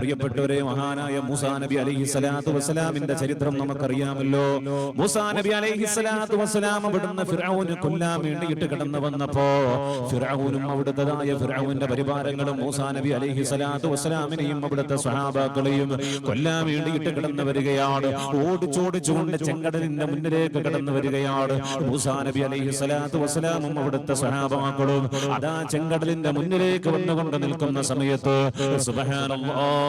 പ്രിയപ്പെട്ടവരെ മഹാനായ മൂസാ നബി അലൈഹി സ്വലാത്തു വസ്സലാമിന്റെ ചരിത്രം നമുക്കറിയാമല്ലോ. മൂസാ നബി അലൈഹി സ്വലാത്തു വസ്സലാം അവിടുന്ന് ഫിറൌന് കൊല്ലാൻ വേണ്ടിയിട്ട് കടന്നു വന്നപ്പോ ഫിറൌനും അവിടുത്തതായ ഫിറൌന്റെ പരിവാരങ്ങളും മൂസാ നബി അലൈഹി സ്വലാത്തു വസ്സലാമിനെയും അവിടുത്തെ സ്വഹാബാക്കളെയും കൊല്ലാൻ വേണ്ടിയിട്ട് കടന്നു വരികയാണ്. ഓടിച്ചോടിച്ചുകൊണ്ട് ചെങ്കടലിന്റെ മുന്നിലേക്ക് കടന്നു വരികയാണ്. മൂസാ നബി അലൈഹി സ്വലാത്തു വസ്സലാമും അവിടുത്തെ സ്വഹാബാക്കളും അതാ ചെങ്കടലിന്റെ മുന്നിലേക്ക് വന്നുകൊണ്ട് നിൽക്കുന്ന സമയത്ത് സുബ്ഹാനല്ലാഹ്.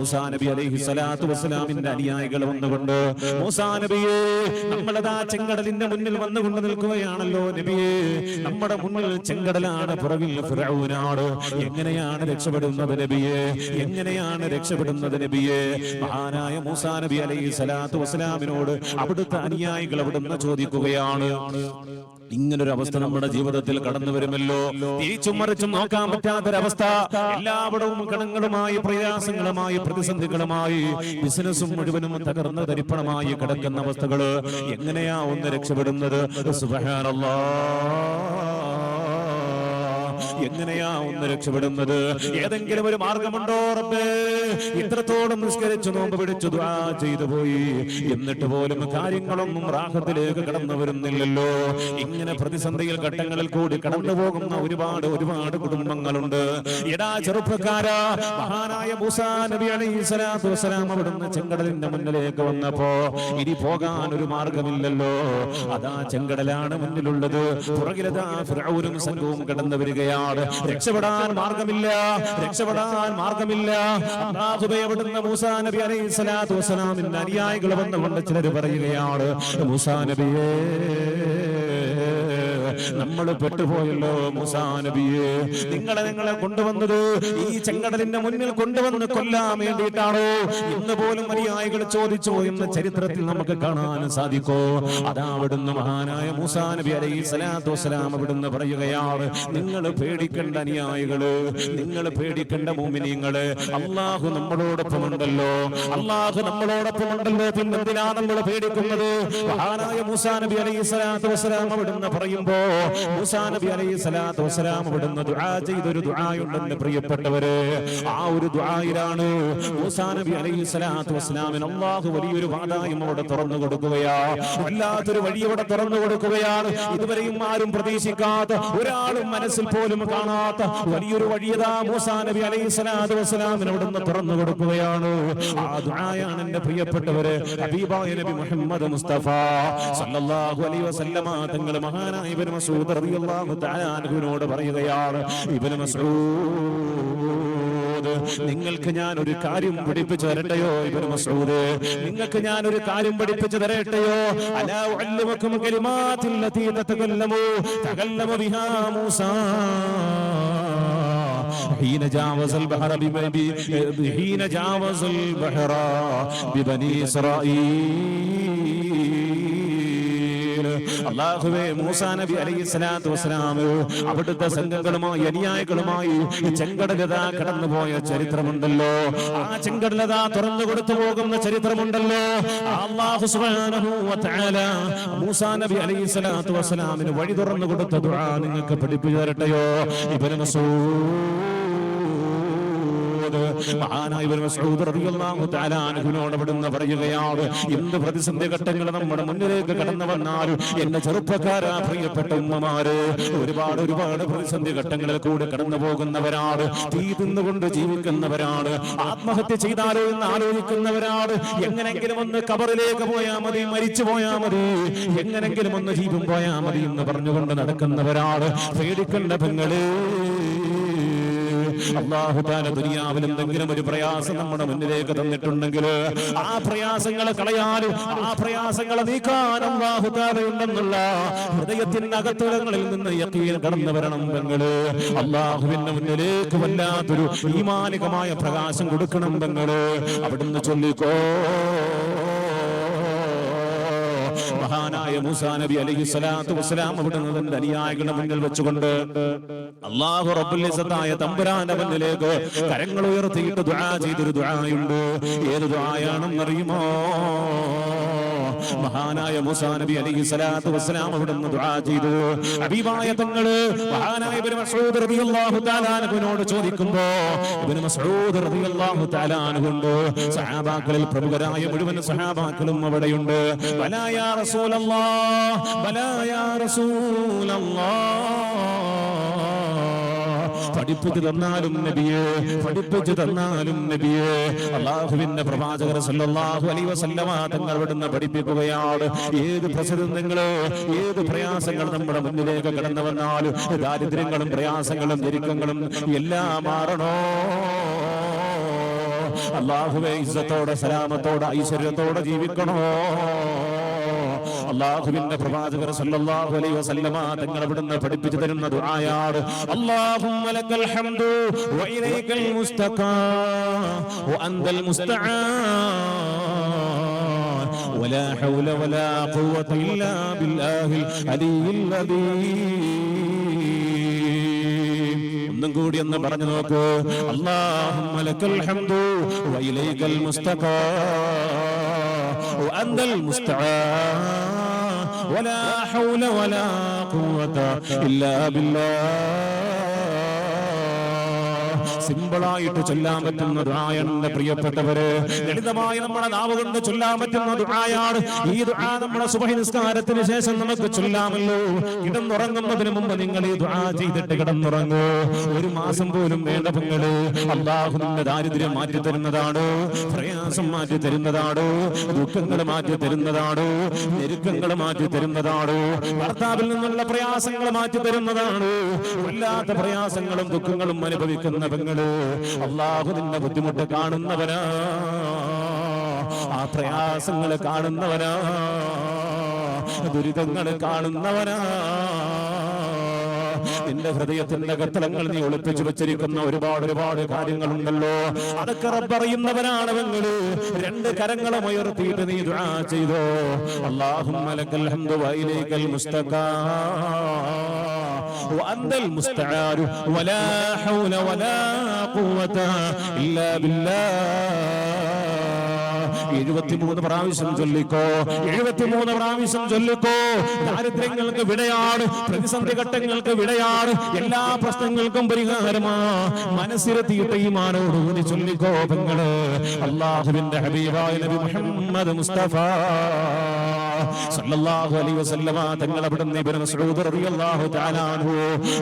മൂസാ നബി അലൈഹി സ്വലാത്തു വസ്സലാമിന്റെ അനുയായികൾ വന്നുകൊണ്ട് മൂസാ നബിയെ നമ്മളതാ ചെങ്കടലിന്റെ മുന്നിൽ വന്നുകൊണ്ട് നിൽക്കുകയാണല്ലോ നബിയെ. നമ്മുടെ മുന്നിൽ ചെങ്കടലാണ് പുറകിൽ ഫിറഔനാണ് എങ്ങനെയാണ് രക്ഷപ്പെടുന്നത് നബിയെ? എങ്ങനെയാണ് രക്ഷപ്പെടുന്നത് നബിയെ? മഹാനായ മൂസാ നബി അലൈഹി സ്വലാത്തു വസ്സലാമിനോട് അവിടുത്തെ അനുയായികൾ അവിടുന്ന് ചോദിക്കുകയാണ്. ഇങ്ങനൊരു അവസ്ഥ നമ്മുടെ ജീവിതത്തിൽ കടന്നു വരുമല്ലോ. തിരിച്ചും മറിച്ചും നോക്കാൻ പറ്റാത്തൊരവസ്ഥ. എല്ലാവിടവും കടങ്ങളുമായി പ്രയാസങ്ങളുമായി പ്രതിസന്ധികളുമായി ബിസിനസ്സും മുഴുവനും തകർന്ന് തരിപ്പണമായി കിടക്കുന്ന അവസ്ഥകൾ എങ്ങനെയാ ഒന്ന് രക്ഷപ്പെടുന്നത്? സുബ്ഹാനല്ലാഹ്. എങ്ങനെയാ ഒന്ന് രക്ഷപ്പെടുന്നത്? ഏതെങ്കിലും ഒരു മാർഗമുണ്ടോ റബ്ബേ? ഇത്രത്തോളം നിസ്കരിച്ചു നോമ്പ് പിടിച്ചു ദുആ ചെയ്തു പോയി. എന്നിട്ട് പോലും കാര്യങ്ങളൊന്നും റാഹത്തിലേക്ക് കടന്നു വരുന്നില്ലല്ലോ. ഇങ്ങനെ പ്രതിസന്ധിയിൽ ഘട്ടങ്ങളിൽ കൂടി കടന്നു പോകുന്ന ഒരുപാട് ഒരുപാട് കുടുംബങ്ങളുണ്ട്. എടാ ചെറുപ്പക്കാരാ മഹാനായ മൂസാ നബി അലൈഹി വസ്സലാം അവിടുന്ന് ചെങ്കടലിന്റെ മുന്നിലേക്ക് വന്നപ്പോ ഇനി പോകാൻ ഒരു മാർഗമില്ലല്ലോ. അതാ ചെങ്കടലാണ് മുന്നിലുള്ളത്. പുറകിലതാ ഫിറഔനും സംഘവും കടന്നു വരികയാണ് രക്ഷപ്പെടാൻ മാർഗമില്ല. രക്ഷപ്പെടാൻ മാർഗമില്ല. അവിടുന്ന് മൂസാ നബി അലൈഹി സ്വലാത്തു വസ്സലാമിന്റെ അനുയായികൾ വന്നുകൊണ്ട് ചിലർ പറയുകയാണ് മൂസാ നബിയേ നമ്മൾ പെട്ടുപോയല്ലോ മൂസാ നബിയെ. നിങ്ങളെ നിങ്ങളെ കൊണ്ടുവന്നത് ഈ ചെങ്കടലിന്റെ മുന്നിൽ കൊണ്ടുവന്ന് കൊല്ലാൻ വേണ്ടിയിട്ടാണോ? ഇന്ന് പോലും മര്യാദകൾ ചോദിച്ചു എന്ന ചരിത്രത്തിൽ നമുക്ക് കാണാൻ സാധിക്കോ? അതാ അവിടുന്ന് മഹാനായ മൂസാ നബി അലൈഹി വസ്സലാം അവിടുന്ന് പറയുകയാണ് നിങ്ങൾ പേടിക്കേണ്ട അനുയായികൾ നിങ്ങൾ പേടിക്കേണ്ട മൂമിനിങ്ങൾ. അള്ളാഹു നമ്മളോടൊപ്പം ഉണ്ടല്ലോ അള്ളാഹു നമ്മളോടൊപ്പം ഉണ്ടല്ലോ പിന്നെന്തിനാ നമ്മൾ പേടിക്കുന്നത്? മഹാനായ മൂസാ നബി അലൈഹി വസ്സലാം അവിടുന്ന് പറയുമ്പോ മൂസാ നബി അലൈഹി സ്വലാത്തു വസ്സലാം അവിടുന്ന് ദുആ ചെയ്തൊരു ദുആയുണ്ടെന്ന് പ്രിയപ്പെട്ടവരെ ആ ഒരു ദുആയിലാണ് മൂസാ നബി അലൈഹി സ്വലാത്തു വസ്സലാമിന് അള്ളാഹു വലിയൊരു വാതായും അവിടെ തുറന്നു കൊടുക്കുകയാ. വല്ലാത്തൊരു വഴി അവിടെ തുറന്നു കൊടുക്കുകയാണ്. ഇതുവരെയും ആരും പ്രതീക്ഷിക്കാത്ത ഒരാളും മനസ്സിൽ പോലും കാണാത്ത വലിയൊരു വഴിയതാ മൂസാ നബി അലൈഹി സ്വലാത്തു വസ്സലാമിന് അവിടുന്ന് തുറന്നു കൊടുക്കുകയാണ്. ആ ദുആയാണ് എന്റെ പ്രിയപ്പെട്ടവര് ഹബീബായ നബി മുഹമ്മദ് മുസ്തഫ സല്ലല്ലാഹു അലൈഹി വസല്ലമ തങ്ങൾ മഹാനായ ഇബ്നു മസ്ഊദ് റളിയല്ലാഹു തആല അൻഹുവിനോട് പറയുകയാണ് ഇബ്നു മസ്ഊദ് നിങ്ങൾക്ക് ഞാൻ ഒരു കാര്യം പഠിപ്പിച്ചു തരട്ടെയോ ഇബ്നു മസ്ഊദ് നിങ്ങൾക്ക് ഞാൻ ഒരു കാര്യം പഠിപ്പിച്ചു തരട്ടെയോ അലാ ഉഅല്ലിമുക്കും കലിമാത്തിൽ ലതീ തതകല്ലമു തകല്ലമ ബിഹാ മൂസാ حين جاوز البحر ببني حين جاوز البحر ببني إسرائيل അള്ളാഹുവേ മൂസാ നബി അലൈഹി സ്വലാത്തു വസ്സലാം അവിടുത്തെ സംഘങ്ങളുമായി അനുയായികളുമായി ചെങ്കടലത കടന്നുപോയ ചരിത്രമുണ്ടല്ലോ. ആ ചെങ്കടലത തുറന്നു കൊടുത്തു പോകുന്ന ചരിത്രമുണ്ടല്ലോ. അള്ളാഹു സുബ്ഹാനഹു വ തആല മൂസാ നബി അലൈഹി സ്വലാത്തു വസ്സലാമിന് വഴി തുറന്നു കൊടുത്ത ദുആ നിങ്ങൾക്ക് പഠിപ്പിച്ചു തരട്ടെയോ? ഇബ്നു മസ്ഊദ് മഹാനായ ഇബ്നു മസ്ഊദ് റളിയല്ലാഹു തആല അൻഹുവിനോട് പറയുകയാണ് എന്ത് പ്രതിസന്ധി ഘട്ടങ്ങൾ നമ്മുടെ മുന്നിലേക്ക് കടന്നു വന്നാലും എന്റെ ചെറുപ്പക്കാരാ പ്രിയപ്പെട്ട ഉമ്മമാര് ഒരുപാട് ഒരുപാട് പ്രതിസന്ധി ഘട്ടങ്ങളിൽ കൂടെ കടന്നു പോകുന്നവരാണ് തീ തിന്നുകൊണ്ട് ജീവിക്കുന്നവരാണ് ആത്മഹത്യ ചെയ്താലോ എന്ന് ആലോചിക്കുന്നവരാണ് എങ്ങനെങ്കിലും ഒന്ന് കബറിലേക്ക് പോയാൽ മതി മരിച്ചു പോയാൽ മതി എങ്ങനെങ്കിലും ഒന്ന് ജീവൻ പോയാൽ മതി എന്ന് പറഞ്ഞുകൊണ്ട് നടക്കുന്നവരാണ് പേടിക്കേണ്ട പെങ്ങളേ. അള്ളാഹു താല ദുനിയാവിൽ എന്തെങ്കിലും ഒരു പ്രയാസം നമ്മുടെ മുന്നിലേക്ക് തന്നിട്ടുണ്ടെങ്കിൽ ആ പ്രയാസങ്ങളെ കളയാനും ആ പ്രയാസങ്ങളെ നീക്കാൻ അള്ളാഹുദാനുണ്ടെന്നുള്ള ഹൃദയത്തിന്റെ അകത്തളങ്ങളിൽ നിന്ന് യക്കീൻ കടന്നു വരണം പെങ്ങൾ. അള്ളാഹുവിന്റെ മുന്നിലേക്ക് വല്ലാത്തൊരു ഈമാനികമായ പ്രകാശം കൊടുക്കണം പെങ്ങൾ. അവിടുന്ന് ചൊല്ലിക്കോ. മഹാനായ മൂസാ നബി അലൈഹി സ്വലാത്തു വസ്സലാം അവിടുന്ന് തന്റെ അനുയായികളുടെ മുന്നിൽ വെച്ചുകൊണ്ട് അള്ളാഹു റബ്ബുൽ ഇസ്സത്തായ തമ്പുരാന്റെ മുന്നിലേക്ക് കരങ്ങൾ ഉയർത്തിയിട്ട് ദുആ ചെയ്തൊരു ദുആയുണ്ട്. ഏത് ദുആയാണെന്നറിയുമോ മഹാനായ മൂസാ നബി അലൈഹി സ്വലാത്തു വസ്സലാം അവിടെ നിന്ന് ദുആ ചെയ്തു. ഹബീബായ തങ്ങൾ മഹാനായ ഇബ്നു മസ്ഊദ് റളിയല്ലാഹു തആല അൻഹുവിനോട് ചോദിക്കുമ്പോൾ ഇബ്നു മസ്ഊദ് റളിയല്ലാഹു തആല അൻഹുണ്ട് സഹാബാക്കളിൽ പ്രമുഖരായ മുഴുവൻ സഹാബാക്കളും അവിടെയുണ്ട്. ബലാ യാ റസൂലല്ലാഹ്. ബലാ യാ റസൂലല്ലാഹ്. പഠിപ്പിച്ചു തന്നാലും നബിയെ പഠിപ്പിച്ചു തന്നാലും നബിയെ. അള്ളാഹുവിന്റെ പ്രവാചകർ സല്ലല്ലാഹു അലൈഹി വസല്ലമ തങ്ങൾ ഇവിടുന്ന് പഠിപ്പിക്കുകയാണ്. ഏത് പ്രസിദ്ധങ്ങൾ ഏത് പ്രയാസങ്ങൾ നമ്മുടെ മുന്നിലേക്ക് കടന്നു വന്നാലും ദാരിദ്ര്യങ്ങളും പ്രയാസങ്ങളും ഞെരുക്കങ്ങളും എല്ലാം മാറണോ? അള്ളാഹുവെ ഇസ്സത്തോടെ സലാമത്തോടെ ഐശ്വര്യത്തോടെ ജീവിക്കണോ? അള്ളാഹുവിന്റെ പ്രവാചകർ സല്ലല്ലാഹു അലൈഹി വസല്ലമ തങ്ങൾ ഇവിടുന്ന് പഠിപ്പിച്ചു തരുന്ന ദുആയാണ് അല്ലാഹുമ്മ ലക്കൽ ഹംദു വ ഇലൈക്കൽ മുസ്തഖാ വ അൻതൽ മുസ്തആൻ ولا حول ولا قوة إلا بالله العلي العظيم ഒന്നും കൂടി ഒന്ന് പറഞ്ഞു നോക്കൂ അല്ലാഹുമ്മ ലക്കൽ ഹംദു വ ഇലൈക്കൽ മുസ്തഖാ وأنت المستعان ولا حول ولا قوة إلا بالله. സിമ്പിളായിട്ട് ചൊല്ലാൻ പറ്റുന്ന ദുആയാണ് പ്രിയപ്പെട്ടവര്. ലളിതമായി നമ്മുടെ നാവ് കൊണ്ട് ചൊല്ലാൻ പറ്റുന്ന ദുആയാണ്. ഈ ദുആ നമ്മുടെ സുബഹി നിസ്കാരത്തിന് ശേഷം നമുക്ക് ചൊല്ലാമല്ലോ. കിടന്നുറങ്ങുന്നതിന് മുമ്പ് നിങ്ങൾ ഈ ദുആ ചെയ്തിട്ട് കിടന്നുറങ്ങൂ. ഒരു മാസം പോലും വേണ്ട പങ്കൾ അള്ളാഹുവിന്റെ ദാരിദ്ര്യം മാറ്റി തരുന്നതാണ്. പ്രയാസം മാറ്റി തരുന്നതാണ്. ദുഃഖങ്ങൾ മാറ്റി തരുന്നതാണ്. ഞെരുക്കങ്ങൾ മാറ്റി തരുന്നതാണ്. ഭർത്താവിൽ നിന്നുള്ള പ്രയാസങ്ങൾ മാറ്റി തരുന്നതാണ്. വല്ലാത്ത പ്രയാസങ്ങളും ദുഃഖങ്ങളും അനുഭവിക്കുന്ന പെങ്ങൾ അള്ളാഹു നിന്റെ ബുദ്ധിമുട്ട് കാണുന്നവനാ. ആ പ്രയാസങ്ങൾ കാണുന്നവനാ. ദുരിതങ്ങൾ കാണുന്നവനാ. നിന്റെ ഹൃദയത്തിന്റെ കത്തലങ്ങൾ നീ ഒളിപ്പിച്ചു വെച്ചിരിക്കുന്ന ഒരുപാട് ഒരുപാട് കാര്യങ്ങളുണ്ടല്ലോ. അതൊക്കെ റബ്ബറിയുന്നവനാണ് നിങ്ങൾ. രണ്ട് കരങ്ങളും ഉയർത്തിയിട്ട് നീ ദുആ ചെയ്തോ. അല്ലാഹുമ്മ ലക്കൽ ഹംദു وأنت المستعان ولا حول ولا قوة إلا بالله എഴുപത്തിമൂന്ന് പ്രാവശ്യം ചൊല്ലിക്കോ എഴുപത്തിമൂന്ന് പ്രാവശ്യം ചൊല്ലിക്കോ ദാരിദ്ര്യങ്ങൾക്ക് വിടയാണ് പ്രതിസന്ധി ഘട്ടങ്ങൾക്ക് വിടയാണ് എല്ലാ പ്രശ്നങ്ങൾക്കും പരിഹാരമാ മനസ്സിലെത്തിയിട്ട് ഈ മാനോടുകൂടി ചൊല്ലിക്കോ പെങ്ങള് അള്ളാഹുവിന്റെ ഹബീബായ നബി മുഹമ്മദ് മുസ്തഫ സല്ലല്ലാഹു അലൈഹി വസല്ലമ തങ്ങൾ അവിടുന്ന് ഇബ്നു മസ്ഊദ് റളിയല്ലാഹു തആല അൻഹു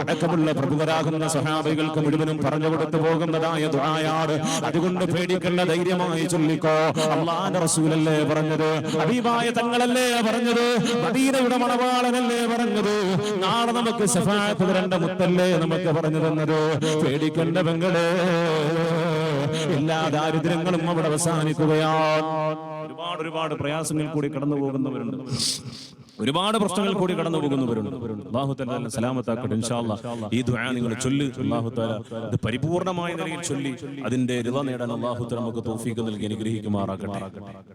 അടക്കമുള്ള പ്രമുഖരാകുന്ന സ്വഹാബികൾക്ക് മുഴുവനും പറഞ്ഞു കൊടുത്തു പോകുന്നതായ ദുആയാണ്. അതുകൊണ്ട് പേടിക്കണ്ട ധൈര്യമായി ചൊല്ലിക്കോ. അള്ളാന്റെ റസൂലല്ലേ പറഞ്ഞത്? ഹബീബായ തങ്ങളല്ലേ പറഞ്ഞത്? മദീനയുടെ മണവാളനല്ലേ പറഞ്ഞത്? നാളെ നമുക്ക് ശഫാഅത്ത് തരേണ്ട മുത്തല്ലേ നമുക്ക് പറഞ്ഞു തന്നത്? പേടിക്കണ്ട പെങ്ങളെ. എല്ലാ ദാരിദ്ര്യങ്ങളും അവിടെ അവസാനിക്കുകയാണ്. ഒരുപാട് ഒരുപാട് പ്രയാസങ്ങൾ കൂടി കടന്നു പോകുന്നവരുണ്ട്. ഒരുപാട് പ്രശ്നങ്ങൾ കൂടി കടന്നു പോകുന്നവരുണ്ട്. സലാമത്താക്കട്ടെ അല്ലാഹ് ഈ ദുആ നിങ്ങൾ ചൊല്ലി. ഇത് പരിപൂർണമായ നിലയിൽ ചൊല്ലി അതിന്റെ റിള നേടാൻ അള്ളാഹുത്തല നമുക്ക് തൗഫീഖ് നൽകി അനുഗ്രഹിക്കുമാറാകട്ടെ.